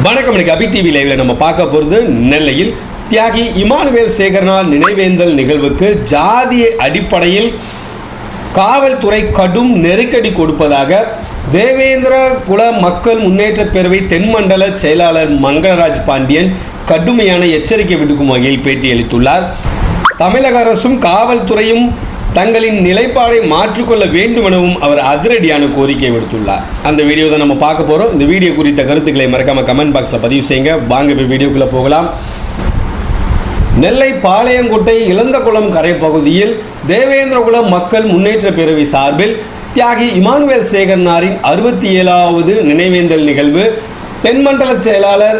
வணக்கம் இன்னைக்கு அபி டிவி லைவ்ல நம்ம பார்க்க போகிறது நெல்லையில் தியாகி இமானுவேல் சேகரனால் நினைவேந்தல் நிகழ்வுக்கு ஜாதிய அடிப்படையில் காவல்துறை கடும் நெருக்கடி கொடுப்பதாக தேவேந்திர குல மக்கள் முன்னேற்ற பேரவை தென்மண்டல செயலாளர் மங்களராஜ் பாண்டியன் கடுமையான எச்சரிக்கை விடுக்கும் வகையில் பேட்டியளித்துள்ளார் தமிழக அரசும் காவல்துறையும் தங்களின் நிலைப்பாடை மாற்றிக்கொள்ள வேண்டும் எனவும் அவர் அதிரடியான கோரிக்கை விடுத்துள்ளார். அந்த வீடியோ தான் நம்ம பார்க்க போகிறோம் இந்த வீடியோ குறித்த கருத்துக்களை மறக்காம கமெண்ட் பாக்ஸில் பதிவு செய்யுங்க. வாங்க இப்போ வீடியோக்குள்ளே போகலாம். நெல்லை பாளையங்கோட்டை இளந்தகுளம் கரை பகுதியில் தேவேந்திரகுலம் மக்கள் முன்னேற்ற பேரவை சார்பில் தியாகி இமானுவேல் சேகர்னாரின் அறுபத்தி ஏழாவது நினைவேந்தல் நிகழ்வு தென்மண்டல செயலாளர்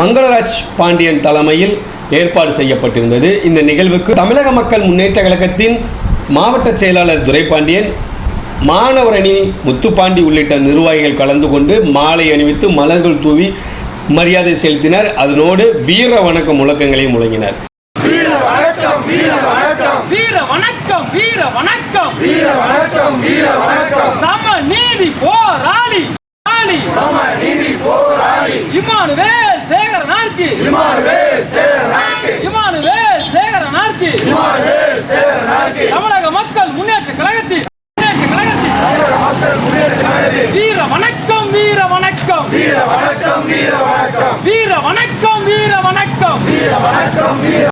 மங்களராஜ் பாண்டியன் தலைமையில் ஏற்பாடு செய்யப்பட்டிருந்தது. இந்த நிகழ்வுக்கு தமிழக மக்கள் முன்னேற்ற கழகத்தின் மாவட்ட செயலாளர் துரைபாண்டியன் மாணவரணி முத்துப்பாண்டி உள்ளிட்ட நிர்வாகிகள் கலந்து கொண்டு மாலை அணிவித்து மலர்கள் தூவி மரியாதை செலுத்தினர். அதனோடு வீர வணக்க முழக்கங்களை முழங்கினர். வீர வணக்கம் வீர வணக்கம். வீர வணக்கம் வீர வணக்கம். வீர வணக்கம் வீர வணக்கம். சம நீதி போராளி. போராளி சம நீதி போராளி. இமானுவேல் சேகரனார்க்கு இமானுவேல் சேரனாக்கு இமானுவேல் சேகரனார்க்கு இமானுவேல் சேரனாக்கு தமிழக மக்கள் முன்னேற்ற கழகத்தில் முன்னேற்ற கழகத்தில் மக்கள் முன்னேற்ற கழகத்தில் வீர வணக்கம் வீர வணக்கம் வீர வணக்கம் வீர வணக்கம். வீர வணக்கம் வீர வணக்கம் வீர வணக்கம் வீர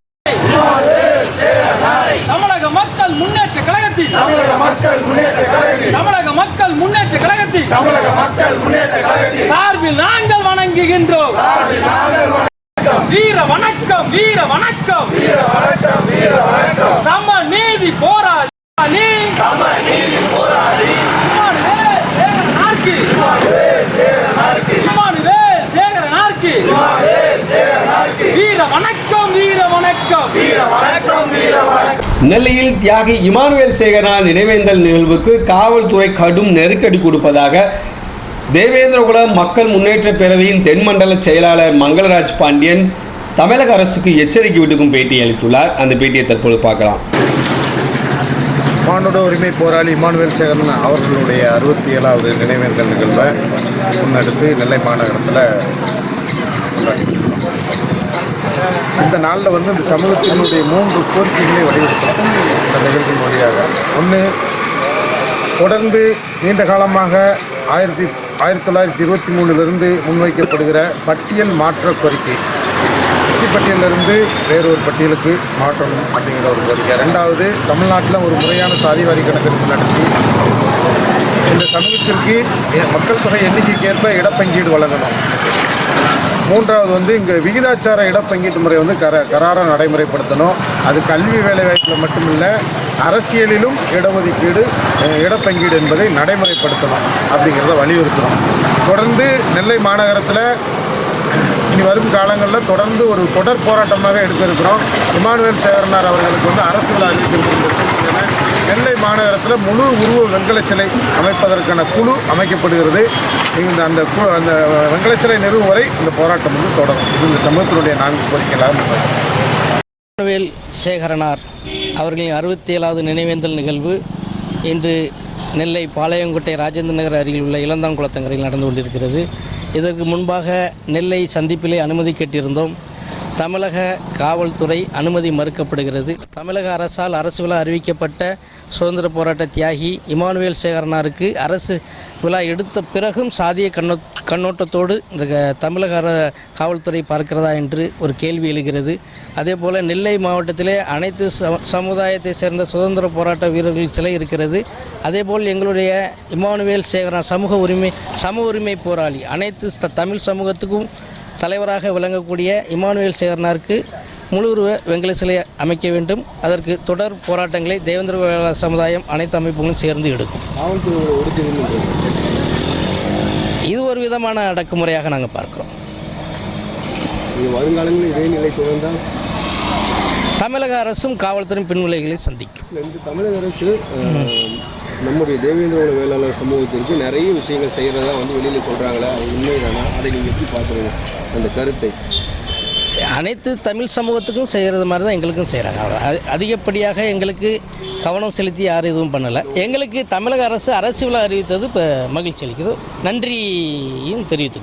தமிழக மக்கள் முன்னேற்ற கழகத்தில் தமிழக மக்கள் முன்னேற்ற கழகத்தில் தமிழக மக்கள் முன்னேற்ற கழகத்தில் தமிழக மக்கள் முன்னேற்ற கழகத்தில் சார்பில் நாங்கள் வணங்குகின்றோம் நாங்கள் வணக்கம் வீர வணக்கம் வீர வணக்கம் வீர வணக்கம் வீர வணக்கம் சம நீதி போராளி. சம நீதி போராளி இமானுவேல் சேகரனார்க்கு இமானுவேல் சேரனாருக்கு இமானுவேல் சேகரனார்க்கு இமானுவேல் சேரனாருக்கு வீர வணக்கம் வீர வணக்கம் வீர வணக்கம் வீர வணக்கம் நெல்லையில் தியாகி இமானுவேல் சேகரனால் நினைவேந்தல் நிகழ்வுக்கு காவல்துறை கடும் நெருக்கடி கொடுப்பதாக தேவேந்திரகுல மக்கள் முன்னேற்ற பேரவையின் தென்மண்டல செயலாளர் மங்களராஜ் பாண்டியன் தமிழக அரசுக்கு எச்சரிக்கை விடுக்கும் பேட்டி அளித்துள்ளார். அந்த பேட்டியை தற்போது பார்க்கலாம். மானுட உரிமை போராளி இமானுவேல் சேகரன் அவர்களுடைய அறுபத்தி ஏழாவது நினைவேந்தல் நிகழ்வை முன்னெடுத்து நெல்லை மாநகரத்தில் இந்த நாளில் வந்து இந்த சமூகத்தினுடைய மூன்று கோரிக்கைகளை வலியுறுத்தணும் இந்த நிகழ்ச்சியின் வழியாக. ஒன்று தொடர்ந்து நீண்ட காலமாக ஆயிரத்தி ஆயிரத்தி தொள்ளாயிரத்தி இருபத்தி மூணுலேருந்து முன்வைக்கப்படுகிற பட்டியல் மாற்ற கோரிக்கை. எஸ்சி பட்டியலிருந்து வேறொரு பட்டியலுக்கு மாற்றணும் அப்படிங்கிற ஒரு கோரிக்கை. ரெண்டாவது தமிழ்நாட்டில் ஒரு முறையான சாதிவாரி கணக்கெடுப்பு நடத்தி இந்த சமூகத்திற்கு மக்கள் தொகை எண்ணிக்கைக்கு ஏற்ப இடப்பங்கீடு வழங்கணும். மூன்றாவது வந்து இங்கே விகிதாச்சார இடப்பங்கீட்டு முறை வந்து கர கராராக நடைமுறைப்படுத்தணும். அது கல்வி வேலைவாய்ப்பில் மட்டுமில்லை அரசியலிலும் இடஒதுக்கீடு இடப்பங்கீடு என்பதை நடைமுறைப்படுத்தணும் அப்படிங்கிறத வலியுறுத்தணும் தொடர்ந்து நெல்லை மாநகரத்தில் இனி வரும் காலங்களில் தொடர்ந்து ஒரு தொடர் போராட்டமாக எடுத்திருக்கிறோம். இமானுவேல் சேகரனார் அவர்களுக்கு வந்து அரசு விழா அறிவிச்சிருக்கிற நெல்லை மாநகரத்தில் முழு உருவ வெங்கலச் சிலை அமைப்பதற்கான குழு அமைக்கப்படுகிறது. இந்த அந்த குழு அந்த வெங்கலச் சிலை நிறுவும் வரை இந்த போராட்டம் வந்து தொடரும். இது இந்த சமூகத்தினுடைய நான்கு கோரிக்கைகளாக சேகரனார் அவர்களின் அறுபத்தி ஏழாவது நினைவேந்தல் நிகழ்வு இன்று நெல்லை பாளையங்கோட்டை ராஜேந்திர நகர் அருகில் உள்ள இளந்தாங்குளத்தங்கரையில் நடந்து கொண்டிருக்கிறது. இதற்கு முன்பாக நெல்லை சந்திப்பிலே அனுமதி கேட்டிருந்தோம். தமிழக காவல்துறை அனுமதி மறுக்கப்படுகிறது. தமிழக அரசால் அரசு விழா அறிவிக்கப்பட்ட சுதந்திர போராட்ட தியாகி இமானுவேல் சேகரனாருக்கு அரசு விழா எடுத்த பிறகும் சாதிய கண்ணோ கண்ணோட்டத்தோடு இந்த க- தமிழக அர காவல்துறை பார்க்கிறதா என்று ஒரு கேள்வி எழுகிறது. அதே போல் நெல்லை மாவட்டத்திலே அனைத்து சமுதாயத்தை சேர்ந்த சுதந்திர போராட்ட வீரர்கள் சிலை இருக்கிறது. அதேபோல் எங்களுடைய இமானுவேல் சேகரன் சமூக உரிமை சம உரிமை போராளி அனைத்து தமிழ் சமூகத்துக்கும் தலைவராக விளங்கக்கூடிய இமானுவேல் சேகரனாருக்கு முழு உருவ வெங்கல சிலை அமைக்க வேண்டும். அதற்கு தொடர் போராட்டங்களை தேவேந்திர வேளாள சமுதாயம் அனைத்து அமைப்புகளும் சேர்ந்து எடுக்கும். இது ஒரு விதமான அடக்குமுறையாக நாங்கள் பார்க்கிறோம். வருங்காலங்களில் இதே நிலை தொடர்ந்தால்? தமிழக அரசும் காவல்துறையும் பின்விளைகளை சந்திக்கும். இந்த தமிழக அரசு நம்முடைய தேவேந்திர வேளாளர் சமூகத்திற்கு நிறைய விஷயங்கள் செய்கிறதா வந்து வெளியில் சொல்கிறாங்களே அது உண்மைதானா? அதை நீங்கள் எப்படி பார்க்குறீங்க? அந்த கருத்தை. அனைத்து தமிழ் சமூகத்துக்கும் செய்கிறது மாதிரி தான் எங்களுக்கும் செய்கிறாங்க அவ்வளோ அதிகப்படியாக எங்களுக்கு கவனம் செலுத்தி யாரும் எதுவும் பண்ணலை. எங்களுக்கு தமிழக அரசு அரசு விழா அறிவித்தது இப்போ மகிழ்ச்சி அளிக்கிறது நன்றியும் தெரிவித்துக்கிறோம்